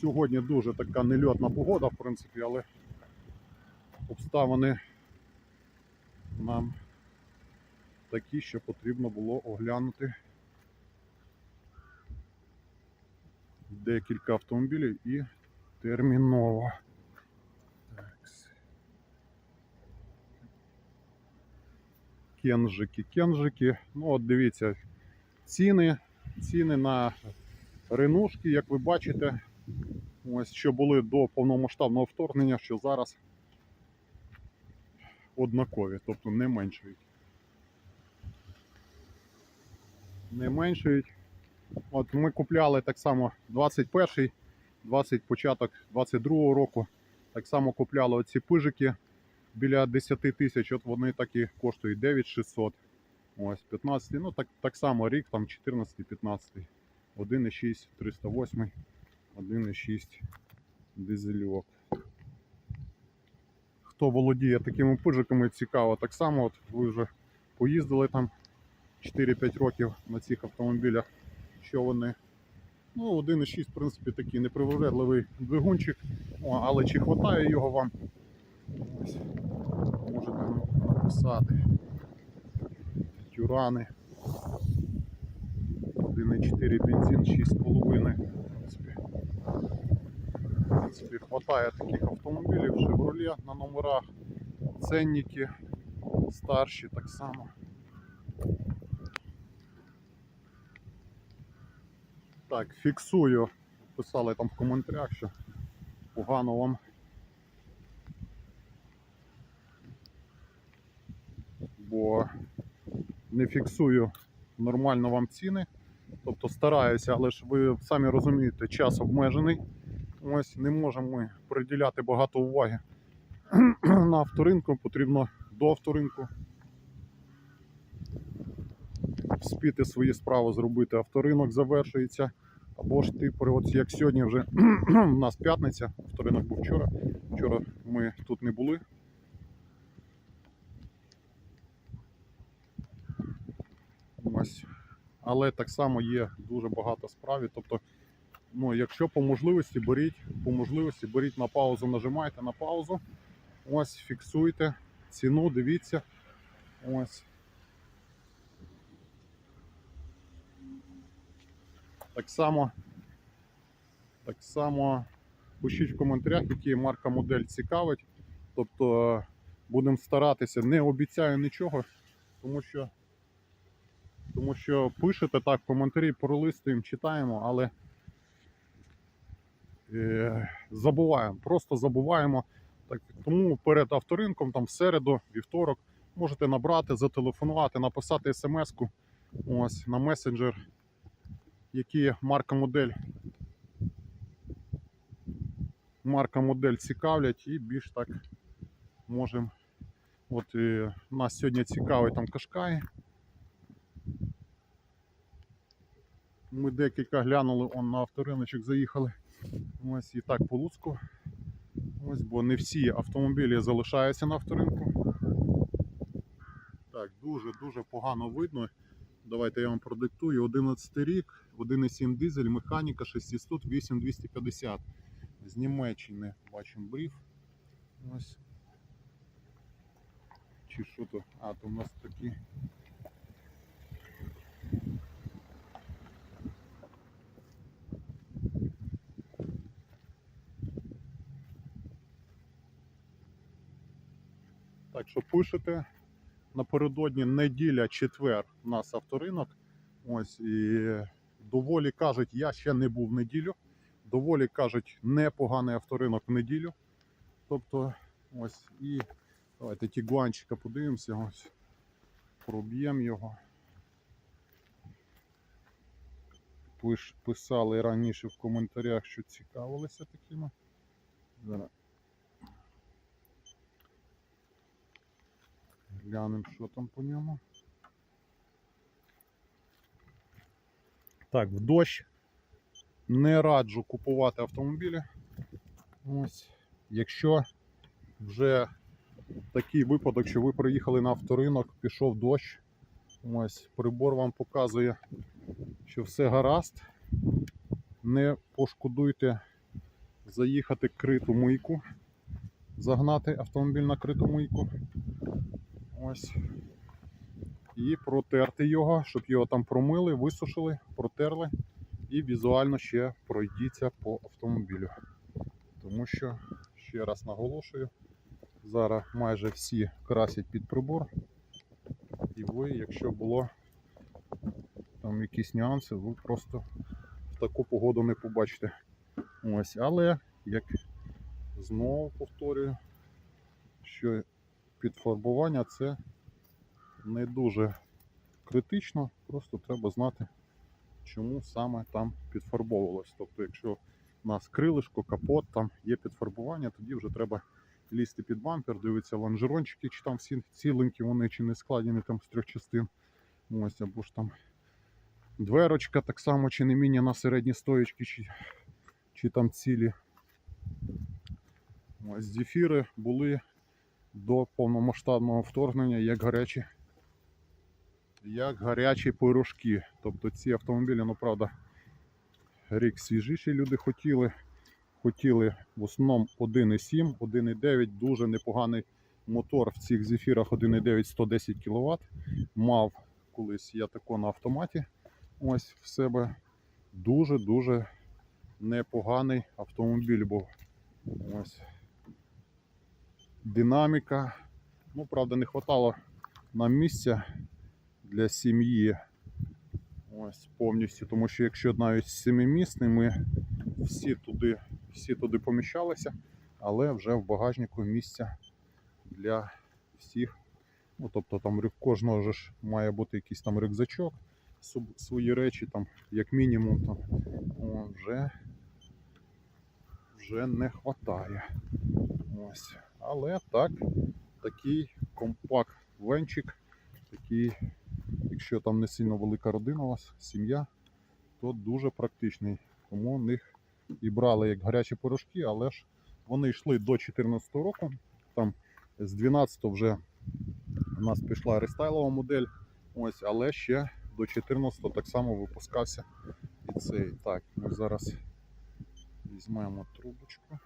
Сьогодні дуже така нельотна погода, в принципі, але обставини нам такі, що потрібно було оглянути декілька автомобілів і терміново. Кенжики, кенжики. Ну от дивіться, ціни, ціни на ренушки, як ви бачите, ось що були до повномасштабного вторгнення, що зараз однакові, тобто не меншують. Не меншують. От ми купляли так само 21-й, 20 початок 22-го року. Так само купляли оці пижики біля 10 тисяч, от вони так і коштують 9600. Ось 15, ну так, так само рік, там 14-15. 1,6 308, 1,6 дизельок. Хто володіє такими пижиками, цікаво. Так само, от ви вже поїздили там 4-5 років на цих автомобілях, що вони. Ну, 1,6, в принципі, такий непривожерливий двигунчик, О, але чи хватає його вам? Ось, можете написати. Тюрани. 1,4 бензин, 6,5. В принципі, в хватає таких автомобілів, Chevrolet на номерах, ценники старші так само. Так, фіксую. Писали там в коментарях, що погано вам. Бо не фіксую нормально вам ціни. Тобто стараюся, але ж ви самі розумієте, час обмежений. Ось не можемо ми приділяти багато уваги на авторинку, потрібно до авторинку вспіти свої справи зробити. Авторинок завершується. Або ж типу, от як сьогодні вже у нас п'ятниця, авторинок був вчора. Вчора ми тут не були. Ось. Але так само є дуже багато справ. Тобто, ну, якщо по можливості беріть, по можливості беріть на паузу, нажимайте на паузу. Ось, фіксуйте ціну, дивіться. Ось. Так само, так само пишіть в коментарях, які марка модель цікавить. Тобто будемо старатися, не обіцяю нічого, тому що тому що пишете так, коментарі пролистуємо, читаємо, але забуваємо, просто забуваємо. Так, тому перед авторинком, там в середу, вівторок, можете набрати, зателефонувати, написати смс-ку ось, на месенджер, які марка модель. Марка модель цікавлять і більш так можемо. От е, нас сьогодні цікавить там Кашкай. Ми декілька глянули он на авториночок, заїхали. Ось і так по Луцьку. Ось, бо не всі автомобілі залишаються на авторинку. Так, дуже-дуже погано видно. Давайте я вам продиктую. 11 рік, 1,7 дизель, механіка 600, 8250. З Німеччини бачимо бриф. Ось. Чи що то? А, то у нас такі. Так що пишете. Напередодні неділя, четвер у нас авторинок. Ось і доволі кажуть, я ще не був в неділю. Доволі кажуть, непоганий авторинок в неділю. Тобто, ось і давайте тігуанчика подивимося, ось проб'ємо його. Пиш, писали раніше в коментарях, що цікавилися такими. Зараз Глянемо, що там по ньому. Так, в дощ не раджу купувати автомобілі. Ось, якщо вже такий випадок, що ви приїхали на авторинок, пішов дощ. Ось, прибор вам показує, що все гаразд. Не пошкодуйте заїхати криту мийку, загнати автомобіль на криту мийку. Ось. І протерти його, щоб його там промили, висушили, протерли і візуально ще пройдіться по автомобілю. Тому що, ще раз наголошую, зараз майже всі красять під прибор. І ви, якщо було там якісь нюанси, ви просто в таку погоду не побачите. Ось, але як знову повторюю, що підфарбування це не дуже критично, просто треба знати, чому саме там підфарбовувалось. Тобто, якщо у нас крилишко, капот, там є підфарбування, тоді вже треба лізти під бампер, дивитися лонжерончики, чи там всі ціленькі вони, чи не складені там з трьох частин. Ось, або ж там дверочка так само, чи не міня на середні стоєчки, чи, чи там цілі. Ось зефіри були до повномасштабного вторгнення як гарячі, як гарячі пирожки. Тобто ці автомобілі, ну правда, рік свіжіші люди хотіли. Хотіли в основному 1,7, 1,9, дуже непоганий мотор в цих зефірах 1,9 110 кВт. Мав колись я тако на автоматі. Ось в себе дуже-дуже непоганий автомобіль був. Ось. Динаміка. Ну, правда, не вистачало нам місця для сім'ї. Ось повністю. Тому що якщо навіть семимісний, ми всі туди, всі туди поміщалися, але вже в багажнику місця для всіх. Ну, тобто там кожного ж має бути якийсь там рюкзачок, свої речі, там, як мінімум, там, вже, вже не вистачає. Ось. Але так, такий компакт-венчик, такий, якщо там не сильно велика родина у вас, сім'я, то дуже практичний. Тому них і брали як гарячі порошки, але ж вони йшли до 2014 року. Там з 12 вже у нас пішла рестайлова модель. Ось, але ще до 14 так само випускався і цей. Так, ми зараз візьмемо трубочку.